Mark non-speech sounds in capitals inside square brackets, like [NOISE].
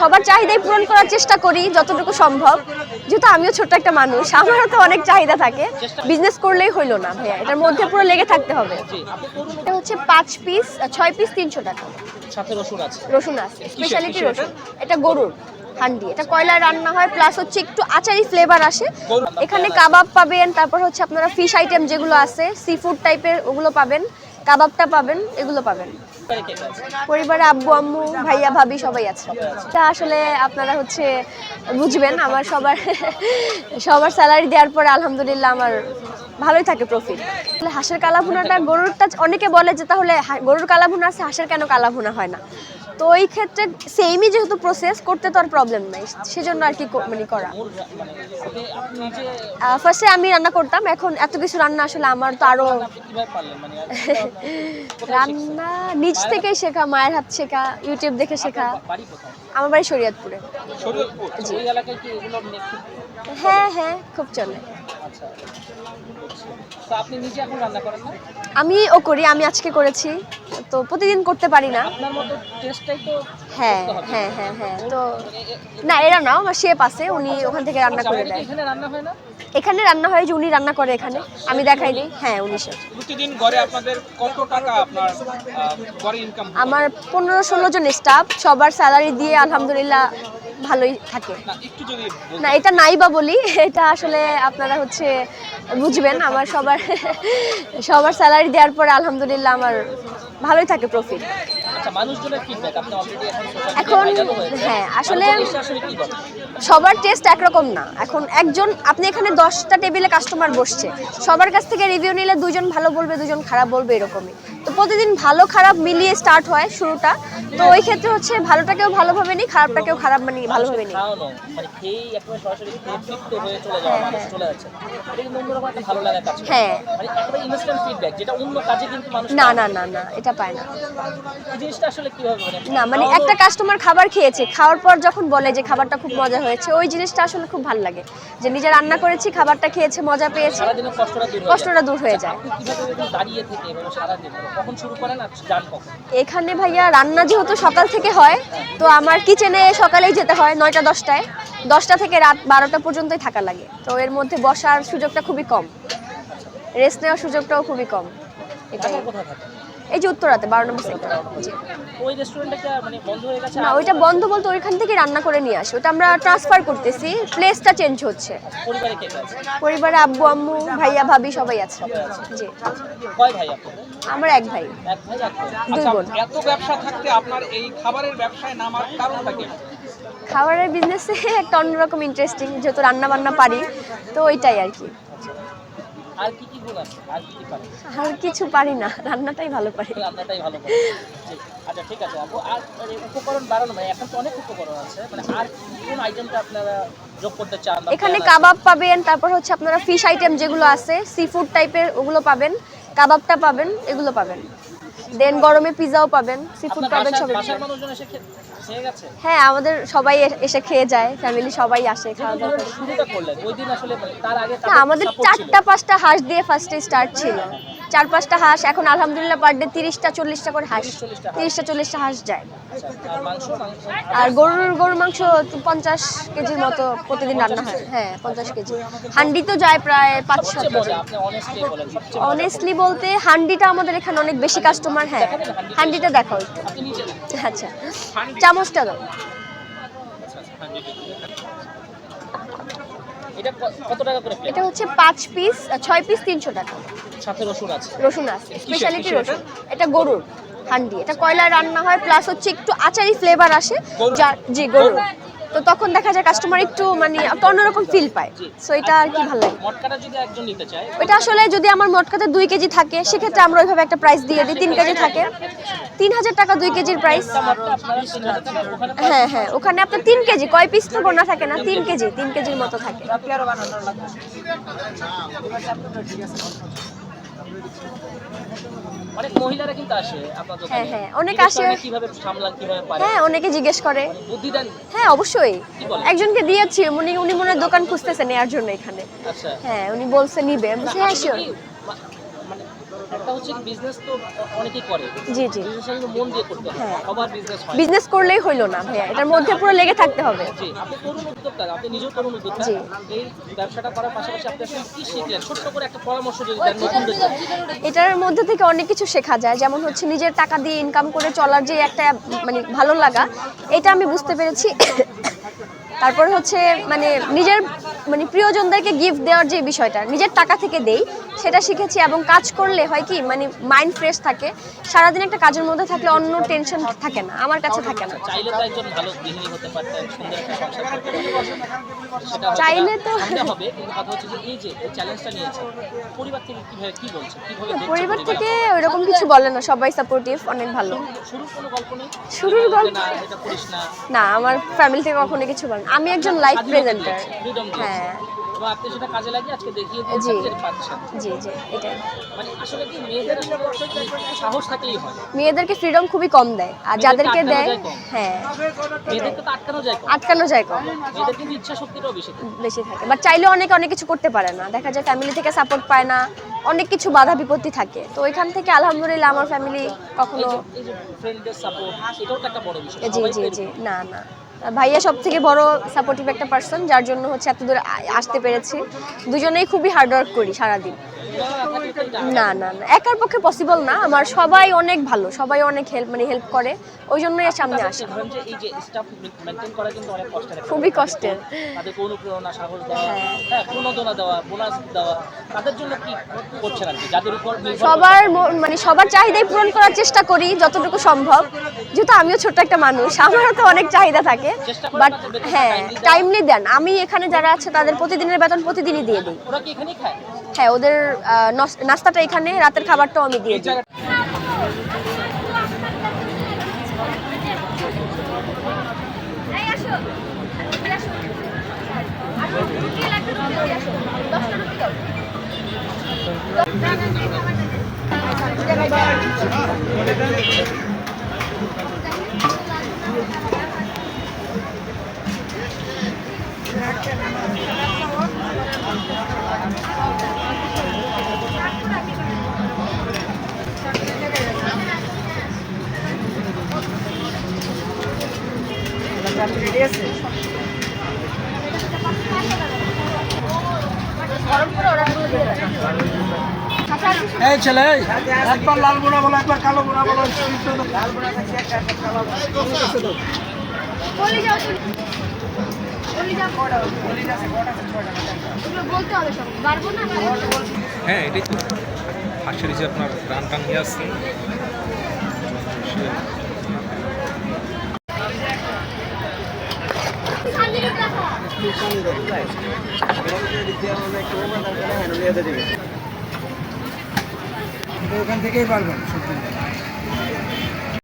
সবার চাহিদাই পূরণ করার চেষ্টা করি যতটুকু সম্ভব। যেহেতু আমিও ছোট্ট একটা মানুষ আমারও তো অনেক চাহিদা থাকে। বিজনেস করলেই হইল না ভাইয়া এটার মধ্যে পুরো লেগে থাকতে হবে। এটা হচ্ছে পাঁচ পিস ছয় পিস তিনশো টাকা। সাথে রসুন আছে। রসুন আছে স্পেশালিটি রসুন। এটা? গরুর হান্ডি। এটা কয়লার রান্না হয় প্লাস হচ্ছে একটু আচারি ফ্লেভার আসে। এখানে কাবাব পাবেন তারপর হচ্ছে আপনারা ফিশ আইটেম যেগুলো আছে সি ফুড টাইপের ওগুলো পাবেন। কাবাবটা পাবেন, এগুলো পাবেন। পরিবারে আব্বু, আম্মু, ভাইয়া, ভাবি সবাই আছে। তা আসলে আপনারা হচ্ছে বুঝবেন, আমার সবার সবার স্যালারি দেওয়ার পরে আলহামদুলিল্লাহ আমার ভালোই থাকে প্রফিট তাহলে হাঁসের কালাভুনাটা গরুরটা অনেকে বলে যে তাহলে গরুর কালাভুনা আছে, হাঁসের কেন কালাভুনা হয় না? তো ওই ক্ষেত্রে সেমই যেহেতু প্রসেস করতে তো আর প্রবলেম নাই। সেজন্য আর কি মানে করা। ফার্স্টে আমি রান্না করতাম। এখন এত কিছু রান্না আসলে আমার তো আরও আপনি কীভাবে পারলেন মানে আর- রান্না নিজ থেকেই শেখা মায়ের হাত শেখা ইউটিউব দেখে শেখা। আমার বাড়ি শরীয়তপুরে। হ্যাঁ হ্যাঁ খুব চলে। আচ্ছা না? আমি ও করি আমি আজকে করেছি। তো প্রতিদিন করতে পারি না। তো হ্যাঁ হ্যাঁ হ্যাঁ হ্যাঁ। তো না এরা নাও আমার শেফ আছে উনি ওখান থেকে রান্না করে দেয়। এখানে রান্না হয় না? হয় যে উনি রান্না করে এখানে। আমি দেখাই দিই। হ্যাঁ উনি শেফ প্রতিদিন গড়ে আপনাদের কত টাকা আপনার আহ, ইনকাম আমার পনেরো ষোলো জন স্টাফ সবার স্যালারি দিয়ে আলহামদুলিল্লাহ ভালোই থাকে। না এটা নাই বা বলি এটা আসলে আপনারা হচ্ছে বুঝবেন আমার সবার সবার স্যালারি দেওয়ার পরে আলহামদুলিল্লাহ আমার ভালোই থাকে প্রফিট আচ্ছা অলরেডি এখন। হ্যাঁ, আসলে- সবার টেস্ট একরকম না। এখন একজন আপনি এখানে দশটা টেবিলে কাস্টমার বসছে সবার কাছ থেকে রিভিউ নিলে দুজন ভালো বলবে দুজন খারাপ বলবে এরকমই। তো প্রতিদিন ভালো খারাপ মিলিয়ে স্টার্ট হয় শুরুটা। তো ওই ক্ষেত্রে হচ্ছে ভালোটাকেও ভালোভাবে নিই খারাপটাকেও খারাপ মানে ভালোভাবে নিই। মানে হয়ে হ্যাঁ, হ্যাঁ। মানে না না। না না এটা পায় না। মানে না মানে একটা কাস্টমার খাবার খেয়েছে খাওয়ার পর যখন বলে যে খাবারটা খুব মজা হয়েছে ওই জিনিসটা আসলে খুব ভালো লাগে। যে নিজে রান্না করেছি খাবারটা খেয়েছে মজা পেয়েছে কষ্টটা দূর হয়ে যায়। এরকম দাঁড়িয়ে থেকে সারাদিন কখন শুরু করেন আর যান কখন? এখানে ভাইয়া রান্না যেহেতু সকাল থেকে হয় তো আমার কিচেনে সকালেই যেতে হয় নয়টা দশটায়। দশটা থেকে রাত বারোটা পর্যন্তই থাকা লাগে। তো এর মধ্যে বসার সুযোগটা খুবই কম। রেস্ট নেওয়ার সুযোগটাও খুবই কম। এটাই। এই যে উত্তরাতে বারো নম্বর সেক্টর জি। ওই রেস্টুরেন্টটা মানে বন্ধ হয়ে গেছে? না ওইটা বন্ধ বলতে ওইখান থেকে রান্না করে নিয়ে আসি। ওটা আমরা ট্রান্সফার করতেছি প্লেসটা চেঞ্জ হচ্ছে। পরিবারে কে কে আছে? পরিবারে আব্বু আম্মু ভাইয়া ভাবি সবাই আছে। জি। কয় ভাই আপনাদের? আমার এক ভাই। এক ভাই দুই। আচ্ছা বোন। এত ব্যবসা থাকতে আপনার এই খাবারের ব্যবসায় নামার কারণটা কি? খাবারের বিজনেসে একটা অন্যরকম ইন্টারেস্টিং যেহেতু রান্না বান্না পারি তো ওইটাই আর কি। আর কি কি গুণ আছে? আর কি কি পারে? আর কিছু পারি না রান্নাটাই ভালো পারি। রান্নাটাই ভালো আচ্ছা ঠিক আছে আপু। আর মানে উপকরণ বাড়ানো মানে এখন তো অনেক উপকরণ আছে মানে আর কোন আইটেমটা আপনারা যোগ করতে চান এখানে কাবাব পাবেন তারপর হচ্ছে আপনারা ফিশ আইটেম যেগুলো আছে সি ফুড টাইপের ওগুলো পাবেন। কাবাবটা পাবেন এগুলো পাবেন। দেন গরমে পিজাও পাবেন সি ফুড পাবেন সবাই। সব বাসার মানুষজন এসে খেয়ে গেছে? হ্যাঁ আমাদের সবাই এসে খেয়ে যায় ফ্যামিলি সবাই আসে খাওয়া দাওয়া করে। শুরুটা করলেন ওই দিন আসলে মানে তার আগে আমাদের চারটা পাঁচটা হাঁস দিয়ে ফার্স্টে স্টার্ট ছিল। চার পাঁচটা হাঁস এখন আলহামদুলিল্লাহ পার ডে তিরিশটা চল্লিশটা করে হাঁস। তিরিশটা চল্লিশটা। হাঁস যায়। আর গরুর গরুর মাংস পঞ্চাশ কেজির মতো প্রতিদিন রান্না হয়। হ্যাঁ পঞ্চাশ কেজি। হান্ডি তো যায় প্রায় পাঁচ সাত কেজি। অনেস্টলি বলতে হান্ডিটা আমাদের এখানে অনেক বেশি কাস্টমার হ্যাঁ। হান্ডিটা দেখাও আচ্ছা চামচটা দাও। এটা কত টাকা করে এটা হচ্ছে পাঁচ পিস ছয় পিস তিনশো টাকা। সাথে রসুন আছে। রসুন আছে স্পেশালিটি রসুন। এটা গরুর হান্ডি। এটা কয়লা রান্না হয় প্লাস হচ্ছে একটু আচারি ফ্লেভার আসে যা জি গরুর? তো তখন দেখা যায় কাস্টমার একটু মানে একটা অন্যরকম ফিল পায়। সো এটা আর কি ভালো লাগে। মটকাটা যদি একজন নিতে চায়? ওইটা আসলে যদি আমার মটকাতে দুই কেজি থাকে সেক্ষেত্রে আমরা ওইভাবে একটা প্রাইস দিয়ে দিই তিন কেজি থাকে। তিন হাজার টাকা দুই কেজির প্রাইস হ্যাঁ হ্যাঁ ওখানে আপনার তিন কেজি কয় পিস তো গোনা থাকে না তিন কেজি তিন কেজির মতো থাকে। অনেক মহিলারা কিন্তু আসে আপনার দোকানে। হ্যাঁ, হ্যাঁ, অনেক আসে। কীভাবে সামলান কীভাবে পারে হ্যাঁ অনেকে জিজ্ঞেস করে। বুদ্ধি দেন। হ্যাঁ অবশ্যই? একজনকে দিয়েছি উনি উনি মনে দোকান খুঁজতেছে নেয়ার জন্য এখানে। আচ্ছা। হ্যাঁ উনি বলছে নিবে। আমি হ্যাঁ শিওর মানে একটা হচ্ছে বিজনেস তো অনেকেই করে জি জি। বিজনেস মন দিয়ে করতে হয়। সবার বিজনেস হয়। বিজনেস করলেই হইল না ভাইয়া এটার মধ্যে পুরো লেগে থাকতে হবে। জি আপনি তরুণ উদ্যোক্তা আপনি নিজেও তরুণ উদ্যোক্তা এই ব্যবসাটা করার পাশাপাশি আপনি আসলে কি শিখলেন? ছোট্ট করে একটা পরামর্শ যদি দেন নতুনদের এটার মধ্যে থেকে অনেক কিছু শেখা যায় যেমন হচ্ছে নিজের টাকা দিয়ে ইনকাম করে চলার যে একটা মানে ভালো লাগা এটা আমি বুঝতে পেরেছি। [COUGHS] তারপরে হচ্ছে মানে নিজের মানে প্রিয়জনদেরকে গিফট দেওয়ার যে বিষয়টা নিজের টাকা থেকে দেই সেটা শিখেছি এবং কাজ করলে হয় কি মানে মাইন্ড ফ্রেশ থাকে। সারাদিন একটা কাজের মধ্যে থাকলে অন্য টেনশন থাকে না আমার কাছে থাকে না। চাইলে তো পরিবার থেকে ওইরকম কিছু বলে না সবাই সাপোর্টিভ অনেক ভালো। শুরুর গল্প না আমার ফ্যামিলি থেকে কখনো কিছু বলে। আমি একজন লাইফ প্রেজেন্টার ফ্রিডম হ্যাঁ। আপনি সেটা কাজে লাগিয়ে আজকে দেখিয়ে দিয়েছেন যে পাচ্ছেন। জি জি এটাই। মানে আসলে কি মেয়েদের সাহস থাকলেই হয়? মেয়েদেরকে ফ্রিডম খুবই কম দেয়। আর যাদেরকে দেয় হ্যাঁ। মেয়েদেরকে তো আটকানো যায় কম। আটকানো যায় কম। মেয়েদের কিন্তু ইচ্ছা শক্তিটাও বেশি থাকে। বেশি থাকে। বাট চাইলেও অনেকে অনেক কিছু করতে পারে না। দেখা যায় ফ্যামিলি থেকে সাপোর্ট পায় না। অনেক কিছু বাধা বিপত্তি থাকে। তো ওইখান থেকে আলহামদুলিল্লাহ আমার ফ্যামিলি কখনো জি জি জি। না না। ভাইয়া সব থেকে বড় সাপোর্টিভ একটা পার্সন যার জন্য হচ্ছে এত দূর আসতে পেরেছি। দুজনেই খুবই হার্ড ওয়ার্ক করি সারাদিন। না না না একার পক্ষে পসিবল না। আমার সবাই অনেক ভালো সবাই অনেক হেল্প মানে হেল্প করে। ওই জন্যই সামনে আসে। এই যে স্টাফ মেনটেন করা কিন্তু অনেক কষ্টের একটা খুবই। কষ্টের। তাদেরকে অনুপ্রেরণা সাহস দেওয়া প্রণোদনা দেওয়া বোনাস দেওয়া তাদের জন্য কি করছেন আর যাদের উপর সবার মানে সবার চাহিদাই পূরণ করার চেষ্টা করি যতটুকু সম্ভব। যেহেতু আমিও ছোট্ট একটা মানুষ আমারও তো অনেক চাহিদা থাকে। বাট হ্যাঁ টাইমলি দেন। আমি এখানে যারা আছে তাদের প্রতিদিনের বেতন প্রতিদিনই দিয়ে দিই। ওরা কি এখানেই খায়? হ্যাঁ ওদের নাস্তাটা এখানে রাতের খাবারটাও আমি দিয়ে এই ছেলে একবার লাল বোনা বলো একবার কালো বোনা বলো হ্যাঁ এটাই তো। হাঁসের যে আপনার রান টান নিয়ে আসছে ওখান থেকেই পারবেন সত্যি